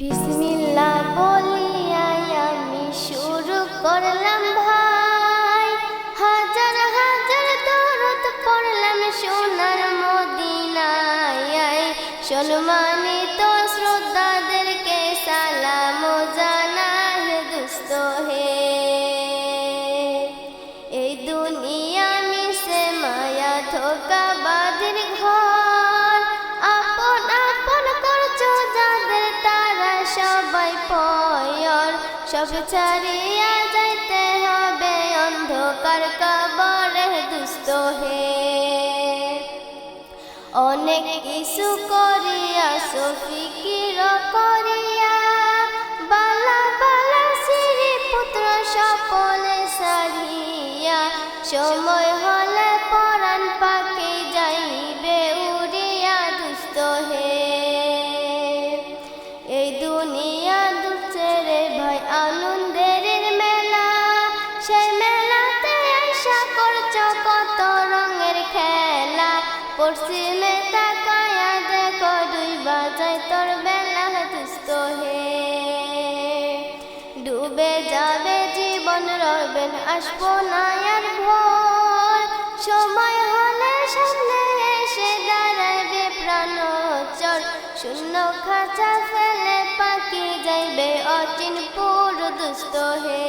বিসমিল্লাহ বলিয়াই আমি শুরু করলাম ভাই। হাজার হাজার দরদ পড়লাম সোনার মদিনায়। সম্মানিত শ্রদ্ধাদেরকে সালাম জানার দুস্থ হে। এই দুনিয়া সব ছাড়িয়া যাইতে হবে অন্ধকার কবরে দুস্ত হে। অনেক কিছু করিয়া সফিকির করিয়া, বালা বালা সিঁড়ি পুত্র সপনে সারিয়া সময় হলে পরাণ পাখি যাইবে, উড়িয়া দুস্ত হে। পশ্চিমে তাকায়া দেখো, দুই বাজায় তোর বেলা দুস্থ হে। ডুবে যাবে জীবন রবেন আসব না আর ভোর। সময় হলে সামনে এসে দাঁড়াবে প্রাণ চর। শূন্য খাঁচা ফেলে পাখি যাইবে, অচিন পুর দুস্ত হে।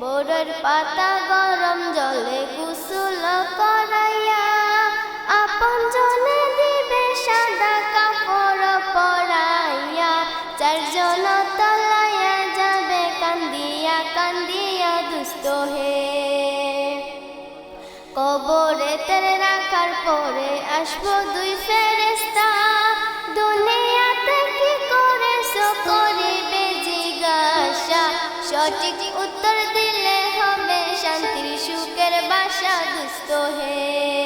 বোরের পাতা গরম জলে গুসুল হে কবরে তেরে রাখার পরে আসব দুই ফেরেস্তা দুনিয়াতে কি করেছ, করিবে জিজ্ঞাসা। সঠিক উত্তর দিলে হবে শান্তির সুখের বাসা দুস্থ হে।